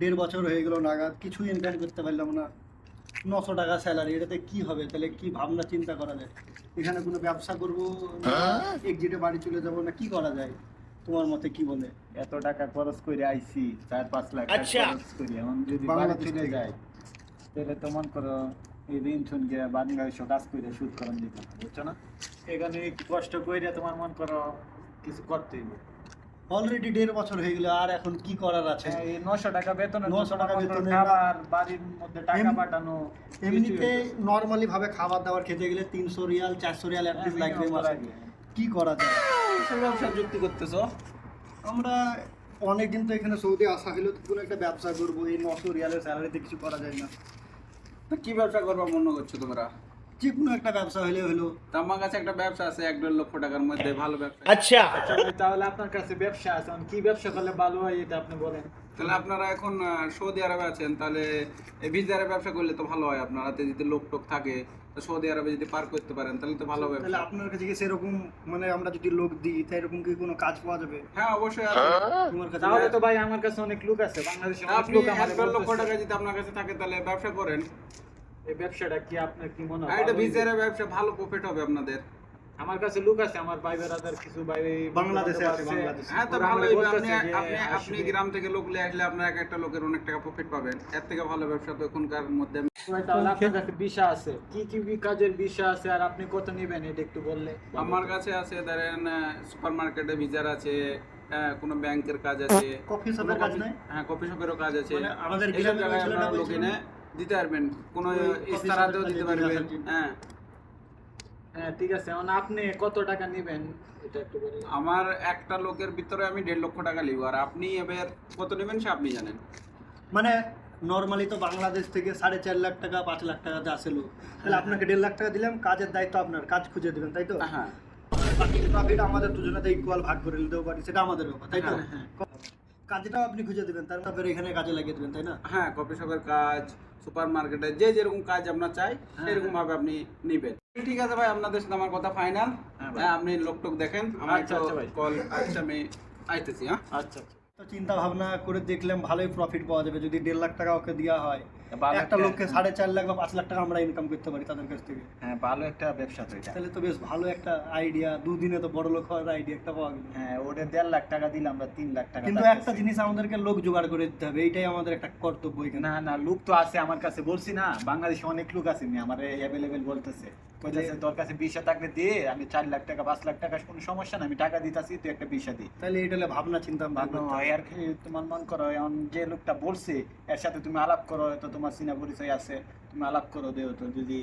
দেড় বছর হয়ে গেল নাগাদ কিছু ইনকাম করতে পারলাম না। নশো টাকা স্যালারি এটাতে কি হবে? তাহলে কি ভাবনা চিন্তা করা যায়? এখানে কোনো ব্যবসা করব? একজিটে বাড়ি চলে যাব না? কি করা যায়? তোমার মতে কি বলে? এত টাকা খরচ করে আইছি চার পাঁচ লাখ আচ্ছা। খরচ করে। এখন যদি বাংলাদেশ চলে যায়। তাহলে তো মন করো এই ঋণ শুন গিয়ে বাংলাদেশ কাজ করে সুদ করেন দিতে বুঝছ না? এখানে কষ্ট করে তোমার মন করো কিছু করতেই হবে। অলরেডি দেড় বছর হয়ে গেল আর এখন কি করার আছে? এই নশো টাকা বেতন 900 টাকা বেতনে খাবার বাড়ির মধ্যে টাকা পাঠানো এমনিতে নর্মালি ভাবে খাবার দাবার খেতে গেলে তিনশো রিয়াল চারশো রিয়াল অ্যাটলিস্ট লাগবে মাসে। কি করা যায়? ব্যবসা যুক্তি করতেছো? আমরা অনেকদিন তো এখানে সৌদি আসা হলো তো কোনো একটা ব্যবসা করব এই নশো রিয়ালের স্যালারিতে কিছু করা যায় না। তো কি ব্যবসা করবা মনে করছ তোমরা? যে কোনো একটা ব্যবসা হলে হলো। তো আমার কাছে একটা ব্যবসা আছে এক দেড় লক্ষ টাকার মধ্যে ভালো ব্যবসা। আচ্ছা। তাহলে আপনার কাছে ব্যবসা আছে কি ব্যবসা করলে ভালো হয় এটা আপনি বলেন। তাহলে আপনারা এখন সৌদি আরবে আছেন তাহলে এই ভিসারে ব্যবসা করলে তো ভালো হয় আপনার হাতে যদি লোক টোক থাকে তো সৌদি আরবে যদি পার করতে পারেন তাহলে তো ভালো হবে তাহলে আপনার কাছে কি সেরকম মানে আমরা যদি লোক দিই তাই এরকম কি কোনো কাজ পাওয়া যাবে? হ্যাঁ অবশ্যই আছে। তোমার কাছে তাহলে তো ভাই আমার কাছে অনেক লোক আছে বাংলাদেশে অনেক লোক দেড় লক্ষ টাকা যদি আপনার কাছে থাকে তাহলে ব্যবসা করেন। এই ব্যবসাটা কি আপনার কি মনে হয় এটা ব্যবসা ভালো প্রফিট হবে আপনাদের। আমার কাছে লোক আছে আমার ভাই বেড়াদার কিছু ভাই বাংলাদেশে আছে, বাংলাদেশে। হ্যাঁ তো ভালো আপনি আপনি আপনি গ্রাম থেকে লোক নিয়ে আসলে আপনার এক একটা লোকের অনেক টাকা প্রফিট পাবেন। এর থেকে ভালো ব্যবসা তো এখনকার মধ্যে। ভাই, তাহলে আপনার কাছে বিষা আছে। কি কি কাজের বিষা আছে আর আপনি কত নেবেন এটা একটু বললে? আমার কাছে আছে ধরেন সুপার মার্কেটে ভিজার আছে কোনো ব্যাংকের কাজ আছে। কফি শপের কাজ নাই? হ্যাঁ কফি শপেরও কাজ আছে। মানে আমাদের লোক বলছিল এনে না? দিতে পারবেন। কোনো ইস্তারাতেও দিতে পারবেন। হ্যাঁ। হ্যাঁ ঠিক আছে। এখন আপনি কত টাকা নেবেন? এটা একটু বললে আমার একটা লোকের ভিতরে আমি দেড় লক্ষ টাকা লিব আর আপনি এবার কত নেবেন সে আপনি জানেন। মানে নর্মালি তো বাংলাদেশ থেকে সাড়ে চার লাখ টাকা পাঁচ লাখ টাকা যা আসলো তাহলে আপনাকে দেড় লাখ টাকা দিলাম। কাজের দায়িত্ব আপনার। কাজ খুঁজে দেবেন তাই তো? হ্যাঁ বাকি প্রফিট আমাদের দুজনেতে ইকুয়াল ভাগ করে নিতেও পারি। সেটা আমাদের ব্যাপার তাই তো? হ্যাঁ, হ্যাঁ। কাজটাও আপনি খুঁজে দেবেন তারপরে এখানে কাজে লাগিয়ে দেবেন তাই না? হ্যাঁ কফি শপের কাজ সুপার মার্কেটে যে যেরকম কাজ আপনার চাই সেরকম ভাবে আপনি নেবেন। ঠিক আছে ভাই আপনাদের সাথে আমার কথা ফাইনাল হ্যাঁ হ্যাঁ আপনি লোক টোক দেখেন আমার আচ্ছা, আচ্ছা। কল আচ্ছা আমি আইতেছি হ্যাঁ। আচ্ছা আচ্ছা। তো চিন্তা ভাবনা করে দেখলাম ভালোই প্রফিট পাওয়া যাবে। যদি দেড় লাখ টাকা ওকে দেওয়া হয় একটা একটা- লোককে সাড়ে চার লাখ বা পাঁচ লাখ টাকা আমরা ইনকাম করতে পারি তাদের কাছ থেকে। হ্যাঁ ভালো একটা ব্যবসা তো এটা। তাহলে তো বেশ ভালো একটা আইডিয়া দুদিনে তো বড় লোক হওয়ার আইডিয়া একটা পাওয়া গেল। হ্যাঁ ওটা দেড় লাখ টাকা দিলে আমরা তিন লাখ টাকা কিন্তু একটা জিনিস আমাদেরকে লোক জোগাড় করে দিতে হবে এইটাই আমাদের একটা কর্তব্য না না লোক তো আছে আমার কাছে বলছি না বাংলাদেশে অনেক লোক আছে আমার অ্যাভেলেবেল বলতেছে। কইতাছে তোর কাছে বিশা থাকলে দিয়ে আমি চার লাখ টাকা পাঁচ লাখ টাকা কোনো সমস্যা না আমি টাকা দিতাছি তুই একটা বিশা দি। তাহলে এটা হলে ভাবনা চিন্তা ভাবনা হয় আর কি তোমার মন করো যে লোকটা বলছে এর সাথে তুমি আলাপ করো তো তোমার চিনা পরিচয় আছে তুমি আলাপ করো দেও তো যদি।